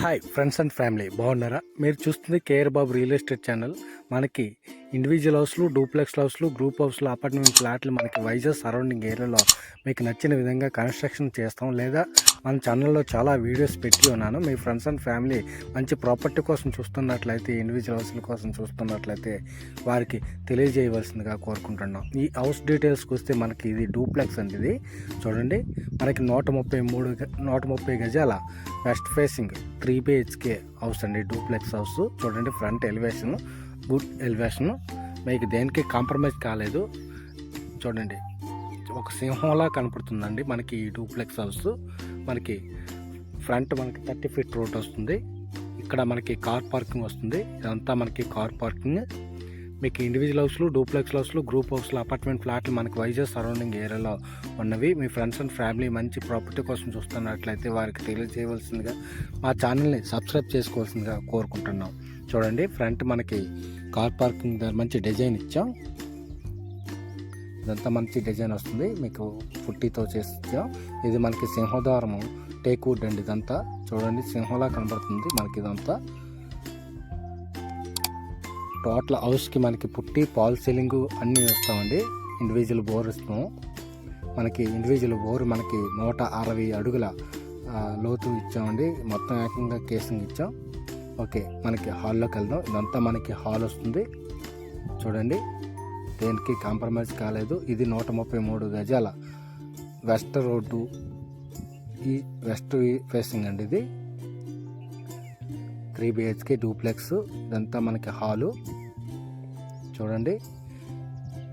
Hi friends and family బాగున్నారా? మీరు చూస్తుంది KR Babu real estate channel. మనకి ఇండివిజువల్ హౌస్లు డూప్లెక్స్ హౌస్లు గ్రూప్ హౌస్లు అపార్ట్మెంట్ ఫ్లాట్లు మనకి వైజాగ్ సరౌండింగ్ ఏరియాలో మీకు నచ్చిన విధంగా కన్స్ట్రక్షన్ చేస్తాం లేదా మన ఛానల్లో చాలా వీడియోస్ పెట్టి ఉన్నాను. మీ ఫ్రెండ్స్ అండ్ ఫ్యామిలీ మంచి ప్రాపర్టీ కోసం చూస్తున్నట్లయితే ఇండివిజువల్ హౌస్ల కోసం చూస్తున్నట్లయితే వారికి తెలియజేయవలసిందిగా కోరుకుంటున్నాం. ఈ హౌస్ డీటెయిల్స్కి వస్తే మనకి ఇది డూప్లెక్స్ అండి ఇది. చూడండి మనకి నూట ముప్పై మూడు నూట ముప్పై గజాల west facing three BHK house అండి డూప్లెక్స్ హౌస్ చూడండి ఫ్రంట్ ఎలివేషన్ గుడ్ ఎలివేషన్ మీకు దేనికి కాంప్రమైజ్ కాలేదు. చూడండి ఒక సింహంలా కనపడుతుందండి మనకి ఈ డూప్లెక్స్ హౌస్ మనకి ఫ్రంట్ మనకి థర్టీ ఫీట్ రోడ్ వస్తుంది. ఇక్కడ మనకి కార్ పార్కింగ్ వస్తుంది. ఇదంతా మనకి కార్ పార్కింగ్. మీకు ఇండివిజువల్ హౌస్లు డూప్లెక్స్ హౌస్లు గ్రూప్ హౌస్లు అపార్ట్మెంట్ ఫ్లాట్లు మనకి వైజాగ్ సరౌండింగ్ ఏరియాలో ఉన్నవి. మీ ఫ్రెండ్స్ అండ్ ఫ్యామిలీ మంచి ప్రాపర్టీ కోసం చూస్తున్నట్లయితే వారికి తెలియజేయవలసిందిగా మా ఛానల్ని సబ్స్క్రైబ్ చేసుకోవాల్సిందిగా కోరుకుంటున్నాం. చూడండి ఫ్రంట్ మనకి కార్ పార్కింగ్ మంచి డిజైన్ ఇచ్చాం. ఇదంతా మంచి డిజైన్ వస్తుంది. మీకు పుట్టితో చేసి ఇచ్చాం ఇది మనకి సింహద్వారము. టేక్ వుడ్ అండి ఇదంతా. చూడండి సింహంలా కనబడుతుంది మనకి ఇదంతా. టోటల్ హౌస్కి మనకి పుట్టి పాల్ సీలింగ్ అన్నీ వస్తామండి. ఇండివిజువల్ బోర్ ఇస్తాము మనకి ఇండివిజువల్ బోర్ మనకి నూట అరవై అడుగుల లోతు ఇచ్చామండి. మొత్తం ఏకంగా కేసింగ్ ఇచ్చాం. ఓకే మనకి హాల్లోకి వెళ్దాం. ఇదంతా మనకి హాల్ వస్తుంది. చూడండి. దేనికి కాంప్రమైజ్ కాలేదు. ఇది నూట ముప్పై మూడు గజాల వెస్ట్ రోడ్డు. ఈ వెస్ట్ ఫేసింగ్ అండి ఇది. Three BHK duplex. ఇదంతా మనకి హాలు. చూడండి.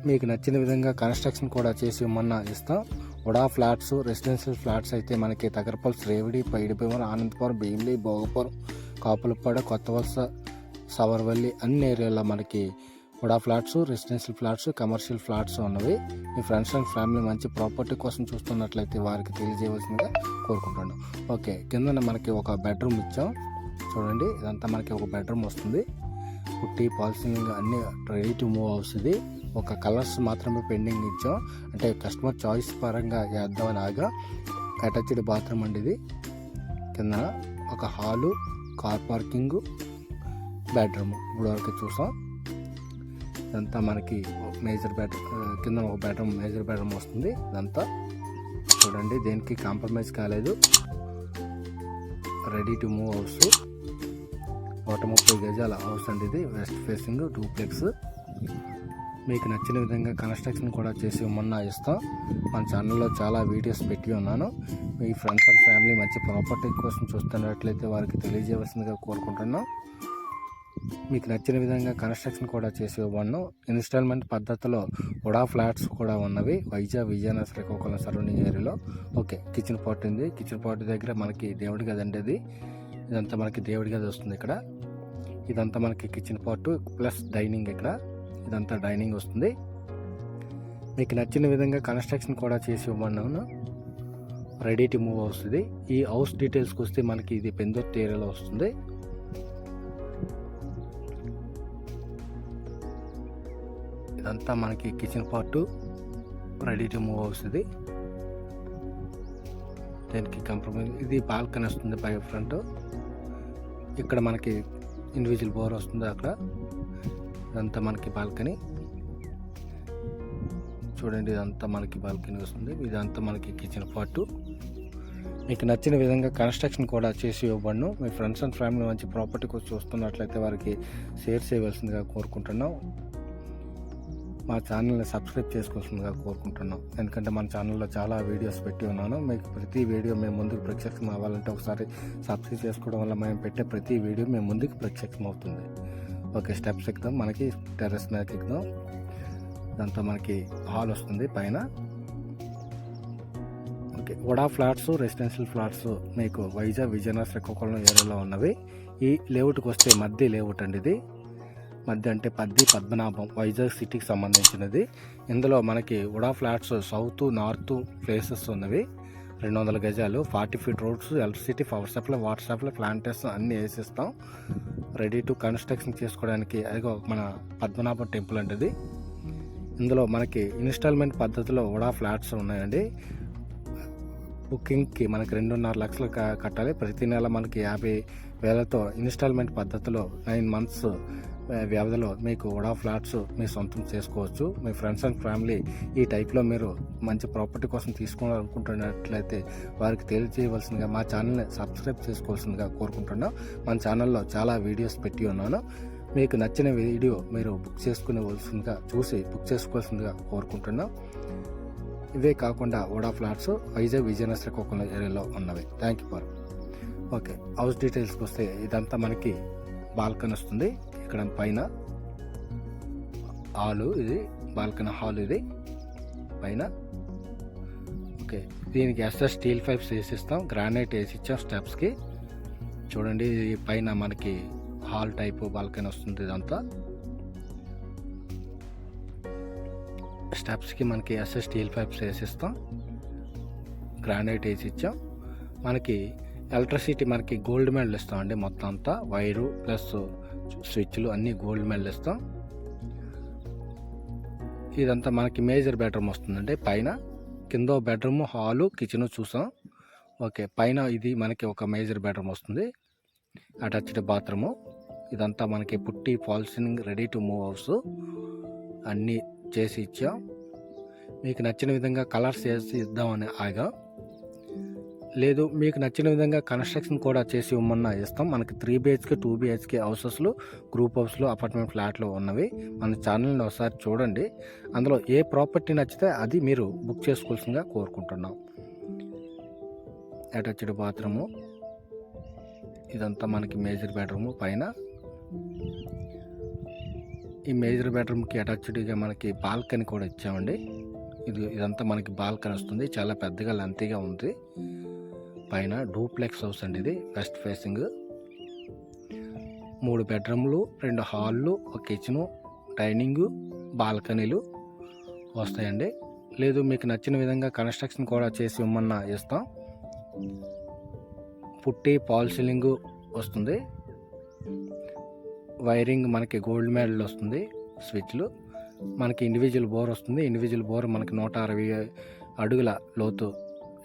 మీకు నచ్చిన విధంగా కన్స్ట్రక్షన్ కూడా చేసి ఇవ్వమన్నా ఇస్తాం. ఉడా ఫ్లాట్స్ రెసిడెన్షియల్ ఫ్లాట్స్ అయితే మనకి తగరపల్స్ రేవిడి పైడిపురం ఆనందపురం భీమిలి భోగపురం కాపులపాడ కొత్త వలస సవర్వల్లి అన్ని ఏరియాలో మనకి కూడా flats residential flats commercial flats ఉన్నవి. మీ ఫ్రెండ్స్ అండ్ ఫ్యామిలీ మంచి ప్రాపర్టీ కోసం చూస్తున్నట్లయితే వారికి తెలియజేయవలసిందిగా కోరుకుంటున్నాం ఓకే కింద మనకి ఒక బెడ్రూమ్ ఇచ్చాం. చూడండి ఇదంతా మనకి ఒక బెడ్రూమ్ వస్తుంది. పుట్టి పాలసింగ్ అన్ని రెడీ టు మూవ్ అవుతుంది ఒక కలర్స్ మాత్రమే పెండింగ్ ఇచ్చాం. అంటే కస్టమర్ చాయిస్ పరంగా చేద్దామని ఆగా. అటాచ్డ్ బాత్రూమ్ అండి ఇది. కింద ఒక హాలు కార్ పార్కింగ్ బెడ్రూమ్ ఇప్పుడు వరకు చూసాం. ఇదంతా మనకి మేజర్ బెడ్ కింద ఒక బెడ్రూమ్ మేజర్ బెడ్రూమ్ వస్తుంది ఇదంతా చూడండి దేనికి కాంప్రమైజ్ కాలేదు. రెడీ టు మూవ్ హౌస్ నూట ముప్పై గజాల హౌస్ అండి ఇది. వెస్ట్ ఫేసింగ్ డూప్లెక్స్ మీకు నచ్చిన విధంగా కన్స్ట్రక్షన్ కూడా చేసి ఇవ్వమన్నా ఇస్తాం. మన ఛానల్లో చాలా వీడియోస్ పెట్టి ఉన్నాను. మీ ఫ్రెండ్స్ అండ్ ఫ్యామిలీ మంచి ప్రాపర్టీ కోసం చూస్తున్నట్లయితే వారికి తెలియజేయవలసిందిగా కోరుకుంటున్నాం. మీకు నచ్చిన విధంగా కన్స్ట్రక్షన్ కూడా చేసి ఇవ్వను ఇన్స్టాల్మెంట్ పద్ధతిలో ఉడా ఫ్లాట్స్ కూడా ఉన్నవి. వైజాగ్ విజయనగర శ్రీకాకుళం సరౌండింగ్ ఏరియాలో. ఓకే కిచెన్ పాట్ ఉంది. కిచెన్ పాట్ దగ్గర మనకి దేవుడి గది అండి ఇది ఇదంతా మనకి దేవుడి గది వస్తుంది ఇక్కడ. ఇదంతా మనకి కిచెన్ పార్ట్ ప్లస్ డైనింగ్ ఇక్కడ. ఇదంతా డైనింగ్ వస్తుంది. మీకు నచ్చిన విధంగా కన్స్ట్రక్షన్ కూడా చేసి ఇవ్వమన్నాను రెడీ టు మూవ్ వస్తుంది ఈ హౌస్ డీటెయిల్స్కి వస్తే మనకి ఇది పెందొత్తి ఏరియాలో వస్తుంది. ఇదంతా మనకి kitchen part ready to move అవుతుంది. దీనికి కంప్రమైజ్ ఇది బాల్కనీ వస్తుంది పై ఫ్రంట్ ఇక్కడ మనకి ఇండివిజువల్ బోర్ వస్తుంది అక్కడ. ఇదంతా మనకి బాల్కనీ చూడండి ఇదంతా మనకి బాల్కనీ వస్తుంది. ఇదంతా మనకి కిచెన్ పార్ట్ మీకు నచ్చిన విధంగా కన్స్ట్రక్షన్ కూడా చేసి ఇవ్వబడను. మీ ఫ్రెండ్స్ అండ్ ఫ్యామిలీ మంచి ప్రాపర్టీ కోసం చూస్తున్నట్లయితే వారికి షేర్ చేయవలసిందిగా కోరుకుంటున్నాం. మా ఛానల్ని సబ్స్క్రైబ్ చేసుకోవాల్సిందిగా కోరుకుంటున్నాం. ఎందుకంటే మన ఛానల్లో చాలా వీడియోస్ పెట్టి ఉన్నాను. మీకు ప్రతి వీడియో మేము ముందుకు ప్రత్యక్షం అవ్వాలంటే ఒకసారి సబ్స్క్రైబ్ చేసుకోవడం వల్ల మేము పెట్టే ప్రతి వీడియో మేము ముందుకు ప్రత్యక్షం అవుతుంది. ఓకే స్టెప్స్ ఎక్కుదాం. మనకి టెర్రస్ మీదకి ఎక్కుదాం. దాంతో మనకి హాల్ వస్తుంది పైన. Okay VUDA flats residential flats మీకు వైజాగ్ విజయనగరం శ్రీకాకుళం ఏరియాలో ఉన్నవి. ఈ లేఅవుట్కి వస్తే మధ్య లేఅవుట్ అండి ఇది. మధ్య అంటే పద్ది పద్మనాభం వైజాగ్ సిటీకి సంబంధించినది. ఇందులో మనకి UDA flats south north places ఉన్నవి. రెండు వందల గజాలు forty feet roads electricity power supply water supply plantation అన్నీ వేసిస్తాం. రెడీ టు కన్స్ట్రక్షన్ చేసుకోవడానికి అదిగో మన పద్మనాభం టెంపుల్ అంటది. ఇందులో మనకి ఇన్స్టాల్మెంట్ పద్ధతిలో కూడా ఫ్లాట్స్ ఉన్నాయండి. బుకింగ్కి మనకి రెండున్నర లక్షలు కట్టాలి. ప్రతి నెల మనకి యాభై వేలతో ఇన్స్టాల్మెంట్ పద్ధతిలో నైన్ మంత్స్ వ్యవధిలో మీకు వడా ఫ్లాట్స్ మీ సొంతం చేసుకోవచ్చు. మీ ఫ్రెండ్స్ అండ్ ఫ్యామిలీ ఈ టైప్లో మీరు మంచి ప్రాపర్టీ కోసం తీసుకోవాలనుకుంటున్నట్లయితే వారికి తెలియజేయవలసిందిగా మా ఛానల్ని సబ్స్క్రైబ్ చేసుకోవాల్సిందిగా కోరుకుంటున్నాం. మన ఛానల్లో చాలా వీడియోస్ పెట్టి ఉన్నాను. మీకు నచ్చిన వీడియో మీరు బుక్ చేసుకునేవలసిందిగా చూసి బుక్ చేసుకోవాల్సిందిగా కోరుకుంటున్నాం. ఇవే కాకుండా వడా ఫ్లాట్స్ వైజాగ్ విజయనగర శ్రీకాకుళం ఏరియాలో ఉన్నవి. Thank you for. Okay house డీటెయిల్స్కి వస్తే ఇదంతా మనకి బాల్కనీ వస్తుంది. ఇక్కడ పైన? హాలు ఇది బాల్కనీ హాల్ ఇది పైన. ఓకే దీనికి ఎస్ఎస్ స్టీల్ పైప్స్ వేసిస్తాం గ్రానైట్ వేసి ఇచ్చాం స్టెప్స్కి. చూడండి ఇది పైన మనకి హాల్ టైప్ బాల్కనీ వస్తుంది ఇదంతా. స్టెప్స్కి మనకి ఎస్ఎస్ స్టీల్ పైప్స్ వేసిస్తాం. గ్రానైట్ వేసి ఇచ్చాం మనకి ఎలక్ట్రిసిటీ మనకి గోల్డ్ మెడల్ ఇస్తామండి మొత్తం అంతా వైరు ప్లస్ స్విచ్లు అన్నీ గోల్డ్ మెడలిస్తాం. ఇదంతా మనకి మేజర్ బెడ్రూమ్ వస్తుందండి. పైన కింద బెడ్రూమ్ హాలు కిచెన్ చూసాం. ఓకే పైన ఇది మనకి ఒక మేజర్ బెడ్రూమ్ వస్తుంది. Attached bathroom. ఇదంతా మనకి putty ఫాల్సింగ్ ready to move house. అన్నీ చేసి ఇచ్చాం. మీకు నచ్చిన విధంగా కలర్స్ చేసి ఇద్దామని ఆగా. లేదు మీకు నచ్చిన విధంగా కన్స్ట్రక్షన్ కూడా చేసి ఇవ్వమన్నా ఇస్తాం. మనకి త్రీ బిహెచ్కే టూ బిహెచ్కే హౌసెస్లు గ్రూప్ హౌస్లు అపార్ట్మెంట్ ఫ్లాట్లు ఉన్నవి. మన ఛానల్ని ఒకసారి చూడండి. అందులో ఏ ప్రాపర్టీ నచ్చితే అది మీరు బుక్ చేసుకోవాల్సిందిగా కోరుకుంటున్నాం. అటాచ్డ్ బాత్రూము ఇదంతా మనకి మేజర్ బెడ్రూము పైన. ఈ మేజర్ బెడ్రూమ్కి అటాచ్డ్గా మనకి బాల్కనీ కూడా ఇచ్చామండి. ఇది ఇదంతా మనకి బాల్కనీ వస్తుంది. చాలా పెద్దగా లెంతీగా ఉంది. పైన డూప్లెక్స్ హౌస్ అండి ఇది వెస్ట్ ఫేసింగ్. మూడు బెడ్రూమ్లు రెండు హాళ్ళు ఒక కిచెను డైనింగ్ బాల్కనీలు వస్తాయండి. లేదు మీకు నచ్చిన విధంగా కన్స్ట్రక్షన్ కూడా చేసి ఇవ్వమన్నా ఇస్తాం. పుట్టి పాల్ సీలింగ్ వస్తుంది. వైరింగ్ మనకి గోల్డ్ మెడల్ వస్తుంది స్విచ్లు. మనకి ఇండివిజువల్ బోర్ వస్తుంది ఇండివిజువల్ బోర్ మనకి నూట అరవై అడుగుల లోతు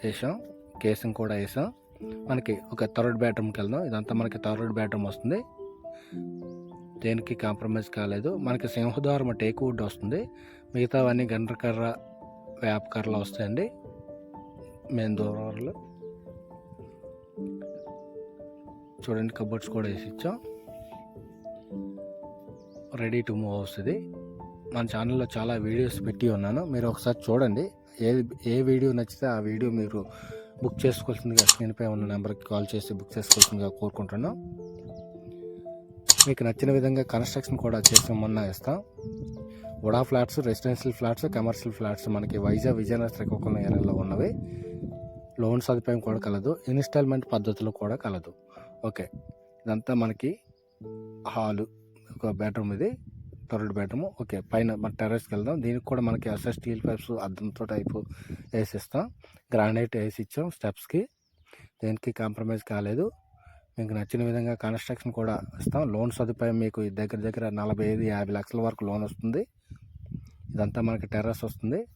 వేసాం. కేసింగ్ కూడా వేసాం. మనకి ఒక థర్డ్ బెడ్రూమ్కి వెళ్దాం. ఇదంతా మనకి థర్డ్ బెడ్రూమ్ వస్తుంది. దేనికి కాంప్రమైజ్ కాలేదు. మనకి సింహద్వారం టేక్ వుడ్ వస్తుంది. మిగతావన్నీ గండ్రకర్ర వేపకర్రలు వస్తాయండి. మెయిన్ దూరాలు చూడండి కబోర్డ్స్ కూడా వేసి ఇచ్చాం. రెడీ టు మూవ్ హౌస్ ఇది. మన ఛానల్లో చాలా వీడియోస్ పెట్టి ఉన్నాను. మీరు ఒకసారి చూడండి. ఏ ఏ వీడియో నచ్చితే ఆ వీడియో మీరు బుక్ చేసుకోవాల్సిందిగా స్క్రీన్పై ఉన్న నెంబర్కి కాల్ చేసి బుక్ చేసుకోవాల్సిందిగా కోరుకుంటున్నాం. మీకు నచ్చిన విధంగా కన్స్ట్రక్షన్ కూడా చేసి మొన్న ఇస్తాం vada flats residential flats commercial flats మనకి వైజాగ్ విజయనగర శ్రీకాకుళం ఏరియాలో ఉన్నవి. లోన్ సదుపాయం కూడా కలదు. ఇన్స్టాల్మెంట్ పద్ధతిలో కూడా కలదు. ఓకే. ఇదంతా మనకి హాలు ఒక బెడ్రూమ్ ఇది. Third bedroom. ఓకే పైన మన టెర్రస్కి వెళ్దాం. దీనికి కూడా మనకి ఎస్ఎస్ స్టీల్ పైప్స్ అద్దంతో టైపు వేసిస్తాం. గ్రానైట్ వేసి ఇచ్చాం స్టెప్స్కి. దేనికి కాంప్రమైజ్ కాలేదు. మీకు నచ్చిన విధంగా కన్స్ట్రక్షన్ కూడా ఇస్తాం. లోన్ సదుపాయం మీకు దగ్గర దగ్గర నలభై ఐదు యాభై లక్షల వరకు లోన్ వస్తుంది. ఇదంతా మనకి టెర్రస్ వస్తుంది.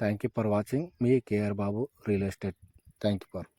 Thank you for watching. Me KR Babu real estate. Thank you for